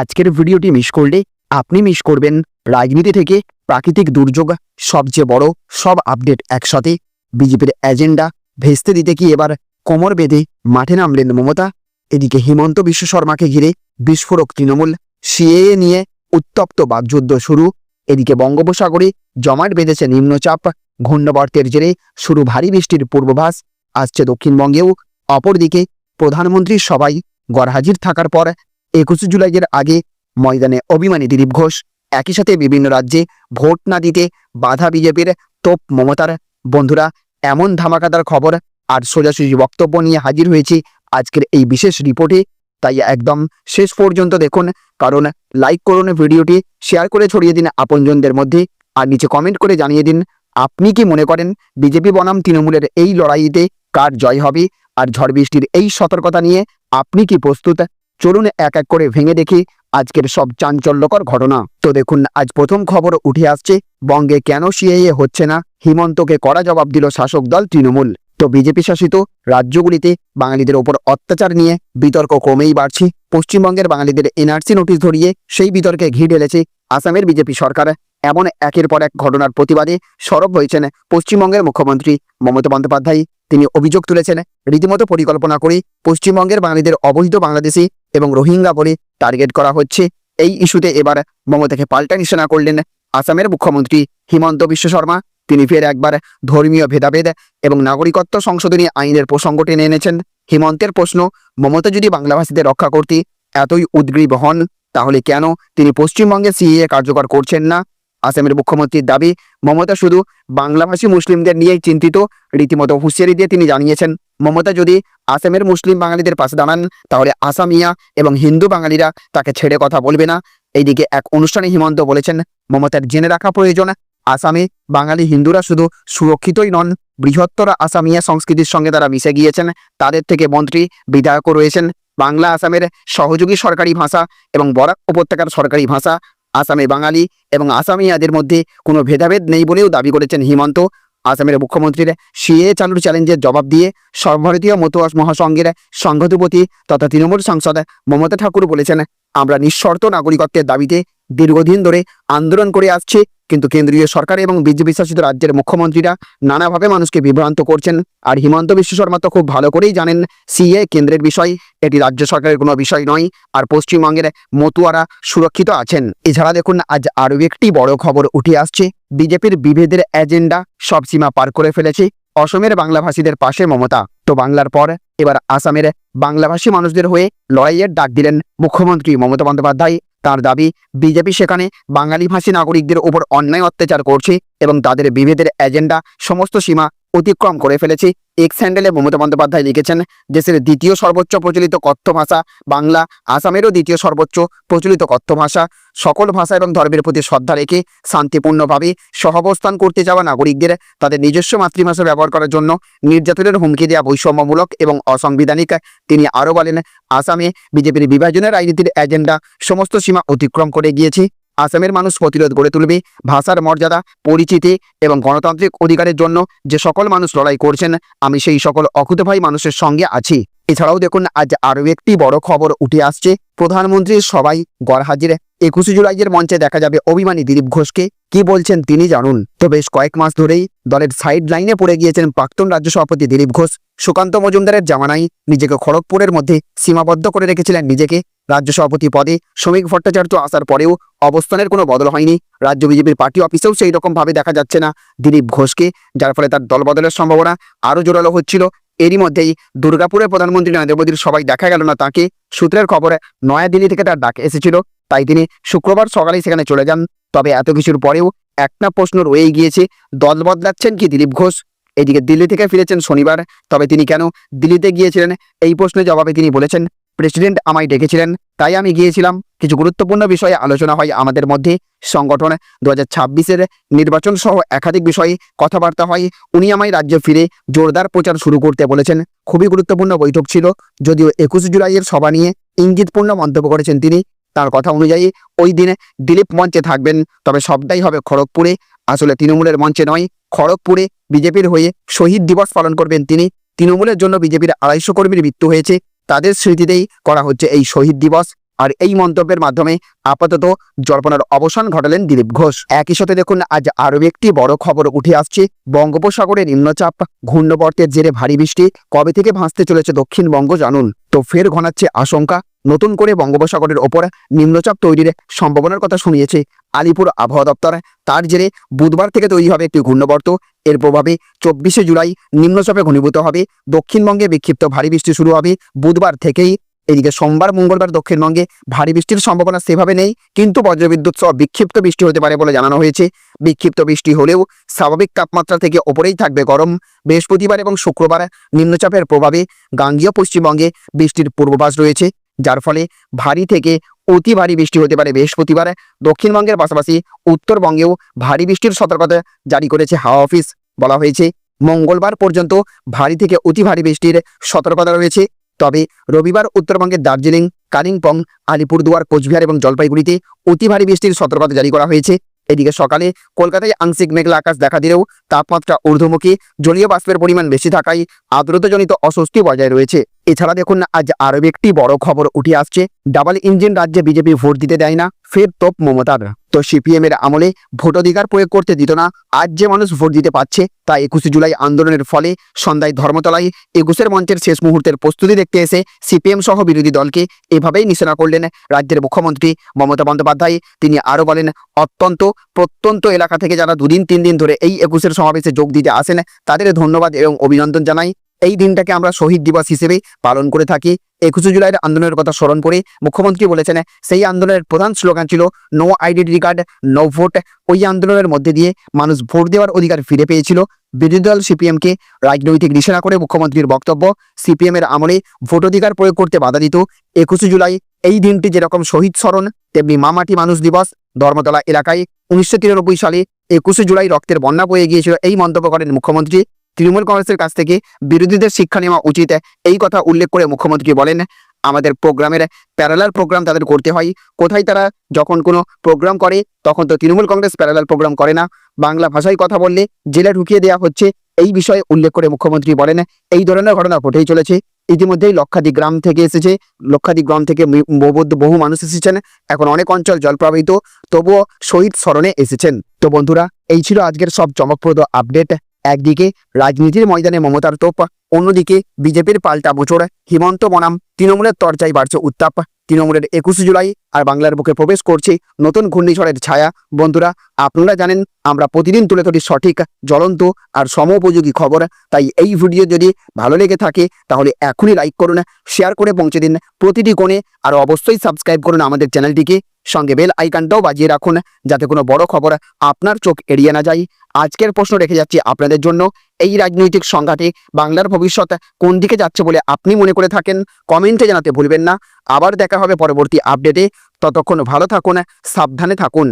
আজকের ভিডিওটি মিস করলে আপনি মিস করবেন। রাজনীতি থেকে প্রাকৃতিক দুর্যোগ সবচেয়ে বড় সব আপডেট একসাথে। বিজেপির এজেন্ডা ভেস্তে দিতে কি এবার কোমর বেঁধে মাঠে নামলেন মমতা? এদিকে হিমন্ত বিশ্ব শর্মাকে ঘিরে বিস্ফোরক তৃণমূল সিএএ নিয়ে উত্তপ্ত বাকযুদ্ধ শুরু। এদিকে বঙ্গোপসাগরে জমাট বেঁধেছে নিম্নচাপ। ঘূর্ণবর্তের জেরে শুরু ভারী বৃষ্টির পূর্বাভাস। আসছে দক্ষিণবঙ্গেও অপরদিকে প্রধানমন্ত্রীর সবাই গড়হাজির থাকার পর একুশে জুলাইয়ের আগে ময়দানে অভিমানী দিলীপ ঘোষ একই সাথে বিভিন্ন রাজ্যে ভোট না দিতে বাধা বিজেপির তোপ মমতার। বন্ধুরা, এমন ধামাকাদার খবর আর সোজাসুজি বক্তব্য নিয়ে হাজির হয়েছি আজকের এই বিশেষ রিপোর্টে। তাই একদম শেষ পর্যন্ত দেখুন, কারণ লাইক করুন ভিডিওটি, শেয়ার করে ছড়িয়ে দিন আপনজনদের মধ্যে। আর নিচে কমেন্ট করে জানিয়ে দিন, আপনি কি মনে করেন বিজেপি বনাম তৃণমূলের এই লড়াইতে কার জয় হবে? আর ঝড় বৃষ্টির এই সতর্কতা নিয়ে আপনি কি প্রস্তুত? চলুন এক এক করে ভেঙে দেখি আজকের সব চাঞ্চল্যকর ঘটনা। তো দেখুন, আজ প্রথম খবর উঠে আসছে, বঙ্গে কেন সিএএ হচ্ছে না? হিমন্তকে কড়া জবাব দিল শাসক দল তৃণমূল। তো বিজেপি শাসিত রাজ্যগুলিতে বাঙালিদের ওপর অত্যাচার নিয়ে বিতর্ক ক্রমেই বাড়ছে। পশ্চিমবঙ্গের বাঙালিদের এনআরসি নোটিশ ধরিয়ে সেই বিতর্কে ঘি ঢেলেছে আসামের বিজেপি সরকার। এমন একের পর এক ঘটনার প্রতিবাদে সরব হয়েছেন পশ্চিমবঙ্গের মুখ্যমন্ত্রী মমতা বন্দ্যোপাধ্যায়। তিনি অভিযোগ তুলেছেন, রীতিমতো পরিকল্পনা করে পশ্চিমবঙ্গের বাঙালিদের অবৈধ বাংলাদেশি এবং রোহিঙ্গা বলে টার্গেট করা হচ্ছে। এই ইস্যুতে এবার মমতাকে পাল্টা নিশানা করলেন আসামের মুখ্যমন্ত্রী হিমন্ত বিশ্ব শর্মা। তিনি ফের একবার ধর্মীয় ভেদাভেদ এবং নাগরিকত্ব সংশোধনী আইনের প্রসঙ্গ টেনে এনেছেন। হিমন্তের প্রশ্ন, মমতা যদি বাংলাভাষীদের রক্ষা করতে এতই উদ্গ্রীব হন, তাহলে কেন তিনি পশ্চিমবঙ্গে সিএ কার্যকর করছেন না? আসামের মুখ্যমন্ত্রীর দাবি, মমতা শুধু বাংলাভাষী মুসলিমদের নিয়েই চিন্তিত, রীতিমতো হুঁশিয়ারি দিয়ে তিনি জানিয়েছেন, মমতা যদি আসামের মুসলিম বাঙালিদের পাশে দাঁড়ান, তাহলে আসামিয়া এবং হিন্দু বাঙালিরা তাকে ছেড়ে কথা বলবে না। এইদিকে এক অনুষ্ঠানে হিমন্ত বলেছেন, মমতার জেনে রাখা প্রয়োজন, আসামে বাঙালি হিন্দুরা শুধু সুরক্ষিতই নন, বৃহত্তর আসামিয়া সংস্কৃতির সঙ্গে তারা মিশে গিয়েছেন। তাদের থেকে মন্ত্রী, বিধায়কও রয়েছেন। বাংলা আসামের সহযোগী সরকারি ভাষা এবং বরাক উপত্যকার সরকারি ভাষা আসামে বাঙালি এবং আসামিয়াদের মধ্যে কোনো ভেদাভেদ নেই বলেও দাবি করেছেন হিমন্ত। আসামের মুখ্যমন্ত্রীর সিএ চালুর চ্যালেঞ্জের জবাব দিয়ে সর্বভারতীয় মতুয়াস মহাসংঘের সংঘধিপতি তথা তৃণমূল সাংসদ মমতা ঠাকুর বলেছেন, আমরা নিঃশর্ত নাগরিকত্বের দাবিতে দীর্ঘদিন ধরে আন্দোলন করে আসছি কিন্তু কেন্দ্রীয় সরকার এবং বিজেপি শাসিত রাজ্যের মুখ্যমন্ত্রীরা নানাভাবে মানুষকে বিভ্রান্ত করছেন। আর হিমন্ত বিশ্ব শর্মা তো খুব ভালো করেই জানেন, সিএ কেন্দ্রের বিষয় এটি রাজ্য সরকারের কোনো বিষয় নয়, আর পশ্চিমবঙ্গের মতুয়ারা সুরক্ষিত আছেন। এছাড়া দেখুন, আজ আরও একটি বড় খবর উঠে আসছে। বিজেপির বিভেদের এজেন্ডা সব সীমা পার করে ফেলেছে অসমের বাংলাভাষীদের পাশে মমতা। তো বাংলার পর এবার আসামের বাংলাভাষী মানুষদের হয়ে লড়াইয়ের ডাক দিলেন মুখ্যমন্ত্রী মমতা বন্দ্যোপাধ্যায়। তার দাবি, বিজেপি সেখানে বাঙালি ভাষী নাগরিকদের উপর অন্যায় অত্যাচার করছে এবং তাদের বিভেদের এজেন্ডা সমস্ত সীমা অতিক্রম করে ফেলেছে। এক্স হ্যান্ডেলে মমতা বন্দ্যোপাধ্যায় লিখেছেন, দেশের দ্বিতীয় সর্বোচ্চ প্রচলিত কথ্য ভাষা বাংলা, আসামেরও দ্বিতীয় সর্বোচ্চ প্রচলিত কথ্য ভাষা। সকল ভাষা এবং ধর্মের প্রতি শ্রদ্ধা রেখে শান্তিপূর্ণভাবে সহাবস্থান করতে যাওয়া নাগরিকদের তাদের নিজস্ব মাতৃভাষা ব্যবহার করার জন্য নির্যাতনের হুমকি দেওয়া বৈষম্যমূলক এবং অসাংবিধানিক তিনি আরও বলেন, আসামে বিজেপির বিভাজনের রাজনীতির এজেন্ডা সমস্ত সীমা অতিক্রম করে গিয়েছে। আসামের মানুষ প্রতিরোধ গড়ে তুলবে, ভাষার মর্যাদা, পরিচিতি এবং গণতান্ত্রিক অধিকারের জন্য যে সকল মানুষ লড়াই করছেন, আমি সেই সকল অকুতভাই মানুষের সঙ্গে আছি। এছাড়াও দেখুন, আজ আরও একটি বড় খবর উঠে আসছে। প্রধানমন্ত্রীর সবাই গড়হাজির একুশে জুলাইয়ের মঞ্চে দেখা যাবে অভিমানী দিলীপ ঘোষকে। কি বলছেন তিনি জানুন। তো বেশ কয়েক মাস ধরেই দলের সাইড লাইনে পড়ে গিয়েছেন প্রাক্তন রাজ্য সভাপতি দিলীপ ঘোষ। সুকান্ত মজুমদারের জামানাই নিজেকে খড়গপুরের মধ্যে সীমাবদ্ধ করে রেখেছিলেন নিজেকে। রাজ্য সভাপতি পদে শ্রমিক ভট্টাচার্য আসার পরেও অবস্থানের কোনো বদল হয়নি। রাজ্য বিজেপির পার্টি অফিসেও সেই রকমভাবে দেখা যাচ্ছে না দিলীপ ঘোষকে, যার ফলে তার দল বদলের সম্ভাবনা আরও জোরালো হচ্ছিল। এরই মধ্যেই দুর্গাপুরে প্রধানমন্ত্রী নরেন্দ্র মোদীর সবাই দেখা গেল না তাকে। সূত্রের খবরে নয়াদিল্লি থেকে তার ডাক এসেছিল। তাই তিনি শুক্রবার সকালেই সেখানে চলে যান। তবে এত কিছুর পরেও একটা প্রশ্ন রয়েই গিয়েছে, দল বদলাচ্ছেন কি দিলীপ ঘোষ? এদিকে দিল্লি থেকে ফিরেছেন শনিবার। তবে তিনি কেন দিল্লিতে গিয়েছিলেন? এই প্রশ্নের জবাবে তিনি বলেছেন, প্রেসিডেন্ট আমায় ডেকেছিলেন। তাই আমি গিয়েছিলাম। কিছু গুরুত্বপূর্ণ বিষয়ে আলোচনা হয় আমাদের মধ্যে। সংগঠন দু হাজার ছাব্বিশের নির্বাচন সহ একাধিক বিষয়ে কথাবার্তা হয়। উনি আমায় রাজ্যে ফিরে জোরদার প্রচার শুরু করতে বলেছেন। খুবই গুরুত্বপূর্ণ বৈঠক ছিল। যদিও একুশ জুলাইয়ের সভা নিয়ে ইঙ্গিতপূর্ণ মন্তব্য করেছেন তিনি। তার কথা অনুযায়ী ওই দিনে দিলীপ মঞ্চে থাকবেন। তবে সবটাই হবে খড়গপুরে। আসলে তৃণমূলের মঞ্চে নয়, খড়গপুরে বিজেপির হয়ে শহীদ দিবস পালন করবেন তিনি। তৃণমূলের জন্য বিজেপির আড়াইশো কর্মীর মৃত্যু হয়েছে। তাদের স্মৃতিতেই করা হচ্ছে এই শহীদ দিবস। আর এই মন্তব্যের মাধ্যমে আপাতত জল্পনার অবসান ঘটালেন দিলীপ ঘোষ। একই সাথে দেখুন, আজ আরও একটি বড় খবর উঠে আসছে। বঙ্গোপসাগরে নিম্নচাপ, ঘূর্ণবর্তের জেরে ভারী বৃষ্টি, কবে থেকে ভাসতে চলেছে দক্ষিণবঙ্গ জানুন। তো ফের ঘনাচ্ছে আশঙ্কা। নতুন করে বঙ্গোপসাগরের ওপর নিম্নচাপ তৈরির সম্ভাবনার কথা শুনিয়েছে আলিপুর আবহাওয়া দপ্তর। তার জেরে বুধবার থেকে তৈরি হবে একটি ঘূর্ণবর্ত। এর প্রভাবে চব্বিশে জুলাই নিম্নচাপে ঘনীভূত হবে। দক্ষিণবঙ্গে বিক্ষিপ্ত ভারী বৃষ্টি শুরু হবে। বুধবার থেকেই এদিকে সোমবার, মঙ্গলবার দক্ষিণবঙ্গে ভারী বৃষ্টির সম্ভাবনা সেভাবে নেই, কিন্তু বজ্রবিদ্যুৎ সহ বিক্ষিপ্ত বৃষ্টি হতে পারে বলে জানানো হয়েছে। বিক্ষিপ্ত বৃষ্টি হলেও স্বাভাবিক তাপমাত্রা থেকে ওপরেই থাকবে গরম। বৃহস্পতিবার এবং শুক্রবার নিম্নচাপের প্রভাবে গাঙ্গীয় পশ্চিমবঙ্গে বৃষ্টির পূর্বাভাস রয়েছে, যার ফলে ভারী থেকে অতি ভারী বৃষ্টি হতে পারে বৃহস্পতিবার। দক্ষিণবঙ্গের পাশাপাশি উত্তরবঙ্গেও ভারী বৃষ্টির সতর্কতা জারি করেছে হাওয়া অফিস। বলা হয়েছে, মঙ্গলবার পর্যন্ত ভারী থেকে অতি ভারী বৃষ্টির সতর্কতা রয়েছে। তবে রবিবার উত্তরবঙ্গের দার্জিলিং, কালিম্পং, আলিপুরদুয়ার, কোচবিহার এবং জলপাইগুড়িতে অতি ভারী বৃষ্টির সতর্কতা জারি করা হয়েছে। এদিকে সকালে কলকাতায় আংশিক মেঘলা আকাশ দেখা দিলেও তাপমাত্রা ঊর্ধ্বমুখী, জলীয় বাষ্পের পরিমাণ বেশি থাকায় আর্দ্রতাজনিত অস্বস্তি বজায় রয়েছে। এছাড়া দেখুন, আজ আরও একটি বড় খবর উঠে আসছে। ডাবল ইঞ্জিন রাজ্যে বিজেপি ভোট দিতে দেয় না, ফের তোপ মমতার। তো সিপিএম এর আমলে ভোটাধিকার প্রয়োগ করতে দিত না, আজ যে মানুষ ভোট দিতে পাচ্ছে তা একুশে জুলাই আন্দোলনের ফলে সন্ধ্যায় ধর্মতলায় একুশের মঞ্চের শেষ মুহূর্তের প্রস্তুতি দেখতে এসে সিপিএম সহ বিরোধী দলকে এভাবেই নিশানা করলেন রাজ্যের মুখ্যমন্ত্রী মমতা বন্দ্যোপাধ্যায়। তিনি আরও বলেন, অত্যন্ত প্রত্যন্ত এলাকা থেকে যারা দুদিন তিন দিন ধরে এই একুশের সমাবেশে যোগ দিতে আসেন, তাদের ধন্যবাদ এবং অভিনন্দন জানাই। এই দিনটাকে আমরা শহীদ দিবস হিসেবে পালন করে থাকি। একুশে জুলাইয়ের আন্দোলনের কথা স্মরণ করে মুখ্যমন্ত্রী বলেছেন, সেই আন্দোলনের প্রধান স্লোগান ছিল no identity card no vote ওই আন্দোলনের মধ্যে দিয়ে মানুষ ভোট দেওয়ার অধিকার ফিরে পেয়েছিল। বিরোধী দল সিপিএমকে রাজনৈতিক নিশানা করে মুখ্যমন্ত্রীর বক্তব্য সিপিএম এর আমলে ভোটাধিকার প্রয়োগ করতে বাধা দিত। একুশে জুলাই এই দিনটি যেরকম শহীদ স্মরণ, তেমনি মামাটি মানুষ দিবস ধর্মতলা এলাকায়। উনিশশো তিরানব্বই সালে একুশে জুলাই রক্তের বন্যা বয়ে গিয়েছিল এই মন্তব্য করেন মুখ্যমন্ত্রী। তৃণমূল কংগ্রেসের কাছ থেকে বিরোধীদের শিক্ষা নেওয়া উচিত। এই কথা উল্লেখ করে মুখ্যমন্ত্রী বলেন, আমাদের প্রোগ্রামের প্যারালাল প্রোগ্রাম তাদের করতে হয়। কোথায় তারা যখন কোনো প্রোগ্রাম করে, তখন তো তৃণমূল কংগ্রেস প্যারালাল প্রোগ্রাম করে না। বাংলা ভাষায় কথা বললে জেলে ঢুকিয়ে দেওয়া হচ্ছে। এই বিষয়ে উল্লেখ করে মুখ্যমন্ত্রী বলেন, এই ধরনের ঘটনা ঘটেই চলেছে। ইতিমধ্যেই লক্ষাধিক গ্রাম থেকে এসেছে। লক্ষাধিক গ্রাম থেকে বহু মানুষ এসেছেন। এখন অনেক অঞ্চল জলপ্লাবিত তবুও শহীদ স্মরণে এসেছেন। তো বন্ধুরা, এই ছিল আজকের সব চমকপ্রদ আপডেট একদিকে রাজনীতির ময়দানে মমতার তোপ অন্যদিকে বিজেপির পাল্টা মোচড় হিমন্ত বনাম তৃণমূলের তরচাই বাড়ছে উত্তাপ। তৃণমূলের একুশে জুলাই আর বাংলার বুকে প্রবেশ করছে নতুন ঘূর্ণিঝড়ের ছায়া। বন্ধুরা, আপনারা জানেন, আমরা প্রতিদিন তুলে ধরি সঠিক, জ্বলন্ত আর সমোপযোগী খবর। তাই এই ভিডিও যদি ভালো লেগে থাকে, তাহলে এখনই লাইক করুন, শেয়ার করে পৌঁছে দিন প্রতিটি কোণে। আর অবশ্যই সাবস্ক্রাইব করুন আমাদের চ্যানেলটিকে। সঙ্গে বেল আইকনটাও বাজিয়ে রাখুন, যাতে কোনো বড় খবর আপনার চোখ এড়িয়ে না যায়। আজকের প্রশ্ন রেখে যাচ্ছি আপনাদের জন্য। এই রাজনৈতিক সংঘাতে বাংলার ভবিষ্যৎ কোন দিকে যাচ্ছে বলে আপনি মনে করে থাকেন? কমেন্টে জানাতে ভুলবেন না। আবার দেখা হবে পরবর্তী আপডেটে ততক্ষণ ভালো থাকুন, সাবধানে থাকুন।